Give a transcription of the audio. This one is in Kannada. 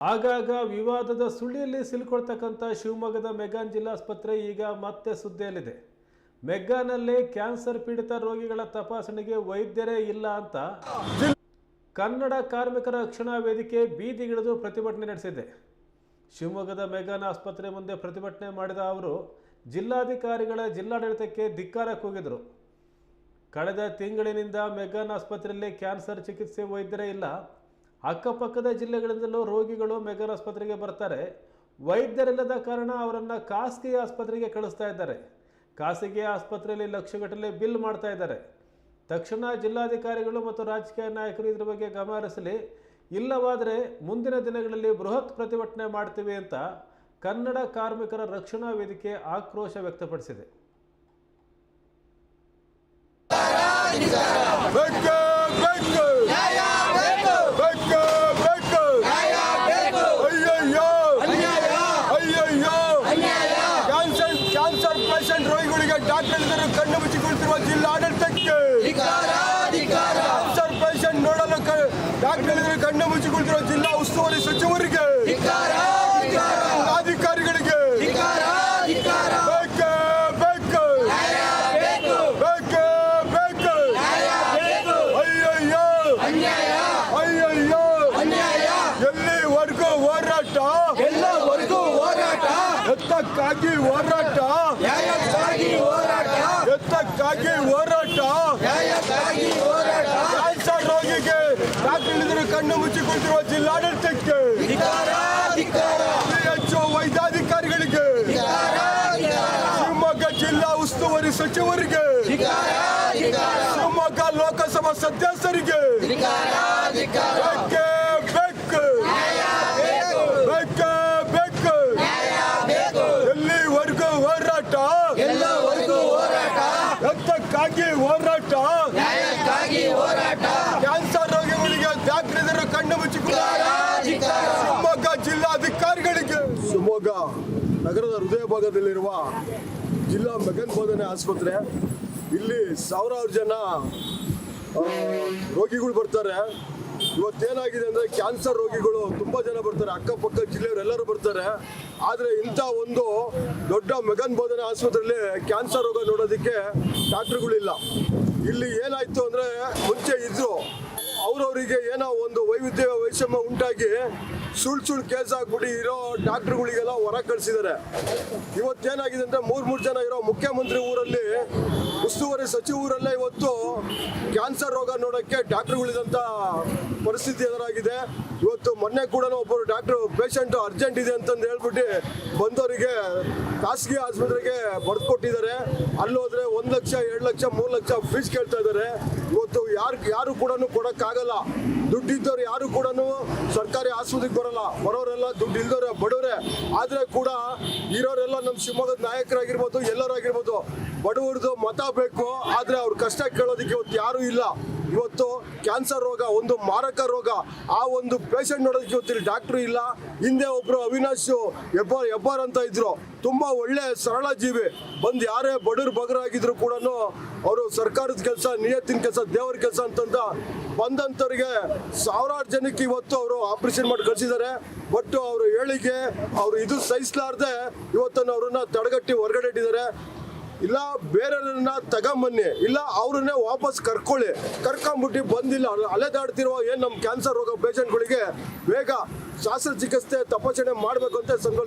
ಆಗಾಗ ವಿವಾದದ ಸುಳಿಯಲ್ಲಿ ಸಿಲುಕೊಳ್ತಕ್ಕಂಥ ಶಿವಮೊಗ್ಗದ ಮೆಗಾನ್ ಜಿಲ್ಲಾಸ್ಪತ್ರೆ ಈಗ ಮತ್ತೆ ಸುದ್ದಿಯಲ್ಲಿದೆ. ಮೆಗ್ಗಾನಲ್ಲಿ ಕ್ಯಾನ್ಸರ್ ಪೀಡಿತ ರೋಗಿಗಳ ತಪಾಸಣೆಗೆ ವೈದ್ಯರೇ ಇಲ್ಲ ಅಂತ ಕನ್ನಡ ಕಾರ್ಮಿಕರ ರಕ್ಷಣಾ ವೇದಿಕೆ ಬೀದಿಗಿಳಿದು ಪ್ರತಿಭಟನೆ ನಡೆಸಿದೆ. ಶಿವಮೊಗ್ಗದ ಮೆಗಾನ್ ಆಸ್ಪತ್ರೆ ಮುಂದೆ ಪ್ರತಿಭಟನೆ ಮಾಡಿದ ಅವರು ಜಿಲ್ಲಾಧಿಕಾರಿಗಳ ಜಿಲ್ಲಾಡಳಿತಕ್ಕೆ ಧಿಕ್ಕಾರ ಕೂಗಿದರು. ಕಳೆದ ತಿಂಗಳಿನಿಂದ ಮೆಗಾನ್ ಆಸ್ಪತ್ರೆಯಲ್ಲಿ ಕ್ಯಾನ್ಸರ್ ಚಿಕಿತ್ಸೆ ವೈದ್ಯರೇ ಇಲ್ಲ. ಅಕ್ಕಪಕ್ಕದ ಜಿಲ್ಲೆಗಳಿಂದಲೂ ರೋಗಿಗಳು ಮೆಗರ್ ಆಸ್ಪತ್ರೆಗೆ ಬರ್ತಾರೆ. ವೈದ್ಯರಿಲ್ಲದ ಕಾರಣ ಅವರನ್ನು ಖಾಸಗಿ ಆಸ್ಪತ್ರೆಗೆ ಕಳಿಸ್ತಾ ಇದ್ದಾರೆ. ಖಾಸಗಿ ಆಸ್ಪತ್ರೆಯಲ್ಲಿ ಲಕ್ಷಗಟ್ಟಲೆ ಬಿಲ್ ಮಾಡ್ತಾ ಇದ್ದಾರೆ. ತಕ್ಷಣ ಜಿಲ್ಲಾಧಿಕಾರಿಗಳು ಮತ್ತು ರಾಜಕೀಯ ನಾಯಕರು ಇದ್ರ ಬಗ್ಗೆ ಗಮನ ಇಲ್ಲವಾದರೆ ಮುಂದಿನ ದಿನಗಳಲ್ಲಿ ಬೃಹತ್ ಪ್ರತಿಭಟನೆ ಮಾಡ್ತೀವಿ ಅಂತ ಕನ್ನಡ ಕಾರ್ಮಿಕರ ರಕ್ಷಣಾ ವೇದಿಕೆ ಆಕ್ರೋಶ ವ್ಯಕ್ತಪಡಿಸಿದೆ ಬೆಕ್ಕು ಬೆಕ್ಕು ಬೆಕ್ಕು ಬೆಕ್ಕು ಅಯ್ಯಯ್ಯೋ ಅಯ್ಯಯ್ಯೋ ಕ್ಯಾನ್ಸರ್ ಕ್ಯಾನ್ಸರ್ ಪೇಷಂಟ್ ರೋಗಿಗಳಿಗೆ ಡಾಕ್ಟರ್ ಇದ್ದರು ಕಣ್ಣು ಮುಚ್ಚಿಕೊಳ್ತಿರುವ ಜಿಲ್ಲಾಡಳಿತಕ್ಕೆ ಕ್ಯಾನ್ಸರ್ ಪೇಷಂಟ್ ನೋಡಲು ಡಾಕ್ಟರ್ ಮುಚ್ಚಿಕೊಳ್ತಿರುವ ಜಿಲ್ಲಾ ಉಸ್ತುವಾರಿ ಸಚಿವರಿಗೆ. ಅಧಿಕಾರಿಗಳಿಗೆ. ಬೆಕ್ಕು ಬೆಕ್ಕು ಅಯ್ಯಯ್ಯೋ. ಅಯ್ಯಯ್ಯೋ. ಎಲ್ಲಿವರೆಗೂ ಹೋರಾಟ? ಎಲ್ಲವರೆಗೂ ಹೋರಾಟ. ಎತ್ತಕ್ಕಾಗಿ ಹೋರಾಟ ನ್ಯಾಯಕ್ಕಾಗಿ ಹೋರಾಟ ಎತ್ತಕ್ಕಾಗಿ ಹೋರಾಟ ನ್ಯಾಯಕ್ಕಾಗಿ ಹೋರಾಟ ಕ್ಯಾನ್ಸರ್ ರೋಗಿಗೆ ಡಾಕ್ಟರ್ ಕಣ್ಣು ಮುಚ್ಚಿಕೊಳ್ತಿರುವ ಜಿಲ್ಲಾಡಳಿತಕ್ಕೆ ಹೆಚ್ಚು ವೈದ್ಯಾಧಿಕಾರಿಗಳಿಗೆ. ಶಿವಮೊಗ್ಗ ಜಿಲ್ಲಾ ಉಸ್ತುವಾರಿ ಸಚಿವರಿಗೆ. ಶಿವಮೊಗ್ಗ ಲೋಕಸಭಾ ಸದಸ್ಯರಿಗೆ. ಎಲ್ಲವರೆಗೂ ಹೋರಾಟ? ಎತ್ತಕ್ಕಾಗಿ ಹೋರಾಟ ನ್ಯಾಯಕ್ಕಾಗಿ ಹೋರಾಟ ಕ್ಯಾನ್ಸರ್ ರೋಗಿಗಳಿಗೆ ಡಾಕ್ಟರ್ ಇದ್ದರು ಕಣ್ಣು ಮುಚ್ಚಿಕೊಳ್ಳ ಧಿಕ್ಕಾರ ಶಿವಮೊಗ್ಗ ಜಿಲ್ಲಾಧಿಕಾರಿಗಳಿಗೆ ಶಿವಮೊಗ್ಗ ನಗರದ ಹೃದಯ ಭಾಗದಲ್ಲಿರುವ ಜಿಲ್ಲಾ ಮೆಗನ್ ಬೋಧನೆ ಆಸ್ಪತ್ರೆ. ಇಲ್ಲಿ ಸಾವಿರಾರು ಜನ ರೋಗಿಗಳು ಬರ್ತಾರೆ. ಇವತ್ತೇನಾಗಿದೆ ಅಂದ್ರೆ ಕ್ಯಾನ್ಸರ್ ರೋಗಿಗಳು ತುಂಬಾ ಜನ ಬರ್ತಾರೆ. ಅಕ್ಕಪಕ್ಕ ಜಿಲ್ಲೆಯವರೆಲ್ಲರೂ ಬರ್ತಾರೆ. ಆದರೆ ಇಂಥ ಒಂದು ದೊಡ್ಡ ಮೆಗನ್ ಬೋಧನೆ ಆಸ್ಪತ್ರೆಯಲ್ಲಿ ಕ್ಯಾನ್ಸರ್ ರೋಗ ನೋಡೋದಕ್ಕೆ ಡಾಕ್ಟ್ರುಗಳಿಲ್ಲ. ಇಲ್ಲಿ ಏನಾಯ್ತು ಅಂದ್ರೆ ಮುಂಚೆ ಇದ್ರು ಅವ್ರವರಿಗೆ ಏನೋ ಒಂದು ವೈವಿಧ್ಯ ವೈಷಮ್ಯ ಉಂಟಾಗಿ ಸುಳ್ಳು ಸುಳ್ಳು ಕೇಸ್ ಹಾಕ್ಬಿಟ್ಟು ಇರೋ ಡಾಕ್ಟರ್ಗಳಿಗೆಲ್ಲ ಹೊರ ಕಳಿಸಿದ್ದಾರೆ. ಇವತ್ತೇನಾಗಿದೆ ಅಂದ್ರೆ ಮೂರ್ ಮೂರು ಜನ ಇರೋ ಮುಖ್ಯಮಂತ್ರಿ ಊರಲ್ಲಿ, ಉಸ್ತುವಾರಿ ಸಚಿವ ಊರಲ್ಲೇ ಇವತ್ತು ಕ್ಯಾನ್ಸರ್ ರೋಗ ನೋಡೋಕ್ಕೆ ಡಾಕ್ಟ್ರುಗಳಿದಂಥ ಪರಿಸ್ಥಿತಿ ಎದುರಾಗಿದೆ. ಇವತ್ತು ಮೊನ್ನೆ ಕೂಡ ಒಬ್ಬರು ಡಾಕ್ಟರ್, ಪೇಷಂಟ್ ಅರ್ಜೆಂಟ್ ಇದೆ ಅಂತಂದು ಹೇಳ್ಬಿಟ್ಟು ಬಂದವರಿಗೆ ಖಾಸಗಿ ಆಸ್ಪತ್ರೆಗೆ ಬರ್ದು ಕೊಟ್ಟಿದ್ದಾರೆ. ಅಲ್ಲೋದ್ರೆ ಒಂದು ಲಕ್ಷ, ಎರಡು ಲಕ್ಷ, ಮೂರು ಲಕ್ಷ ಫೀಸ್ ಕೇಳ್ತಾ ಇದ್ದಾರೆ. ಇವತ್ತು ಯಾರು ಯಾರು ಕೂಡ ಕೊಡಕ್ಕಾಗಲ್ಲ. ದುಡ್ಡಿದ್ದವ್ರು ಯಾರು ಕೂಡ ಸರ್ಕಾರಿ ಆಸ್ಪತ್ರೆಗೆ ಬರಲ್ಲ. ಬರೋರೆಲ್ಲ ದುಡ್ಡು ಇಲ್ದವ್ರೆ ಬಡವ್ರೆ. ಆದ್ರೆ ಕೂಡ ಇರೋರೆಲ್ಲ ನಮ್ಮ ಶಿವಮೊಗ್ಗದ ನಾಯಕರಾಗಿರ್ಬೋದು, ಎಲ್ಲರಾಗಿರ್ಬೋದು ಬಡವರದು ಮತ ಬೇಕು. ಆದ್ರೆ ಅವ್ರ ಕಷ್ಟ ಕೇಳೋದಕ್ಕೆ ಇವತ್ತು ಯಾರು ಇಲ್ಲ. ಇವತ್ತು ಕ್ಯಾನ್ಸರ್ ರೋಗ, ಒಂದು ಮಾರಕ ರೋಗ, ಆ ಒಂದು ಪೇಷಂಟ್ ನೋಡೋದಕ್ಕೆ ಇವತ್ತು ಡಾಕ್ಟರ್ ಇಲ್ಲ. ಹಿಂದೆ ಒಬ್ರು ಅವಿನಾಶ್ ಹೆಬ್ಬಾರ್ ಹೆಬ್ಬಾರ್ ಅಂತ ಇದ್ರು. ತುಂಬಾ ಒಳ್ಳೆ ಸರಳ ಜೀವಿ. ಬಂದು ಯಾರೇ ಬಡವ್ರು ಬಗರಾಗಿದ್ರು ಕೂಡ ಅವರು ಸರ್ಕಾರದ ಕೆಲಸ, ನಿಯತ್ತಿನ ಕೆಲಸ, ದೇವರ ಕೆಲಸ ಅಂತಂದ ಬಂದಂಥವ್ರಿಗೆ ಸಾವಿರಾರು ಜನಕ್ಕೆ ಇವತ್ತು ಅವರು ಆಪರೇಷನ್ ಮಾಡಿ ಕಳಿಸಿದ್ದಾರೆ. ಬಟ್ ಅವರು ಹೇಳಿಕೆ ಅವರು ಇದು ಸಹಿಸಲಾರ್ದೆ ಇವತ್ತನ್ನು ಅವ್ರನ್ನ ತಡೆಗಟ್ಟಿ ಹೊರಗಡೆ ಇಟ್ಟಿದ್ದಾರೆ. ಇಲ್ಲ, ಬೇರೆಯವ್ರನ್ನ ತಗೊಂಬನ್ನಿ, ಇಲ್ಲ ಅವ್ರನ್ನೇ ವಾಪಸ್ ಕರ್ಕೊಳ್ಳಿ. ಕರ್ಕೊಂಬಿಟ್ಟು ಬಂದಿಲ್ಲ. ಅಲೆದಾಡ್ತಿರೋ ಏನು ನಮ್ಮ ಕ್ಯಾನ್ಸರ್ ರೋಗ ಪೇಷಂಟ್ಗಳಿಗೆ ಬೇಗ ಶಾಸ್ತ್ರ ಚಿಕಿತ್ಸೆ ತಪಾಸಣೆ ಮಾಡಬೇಕು ಅಂತ ಸಂಘ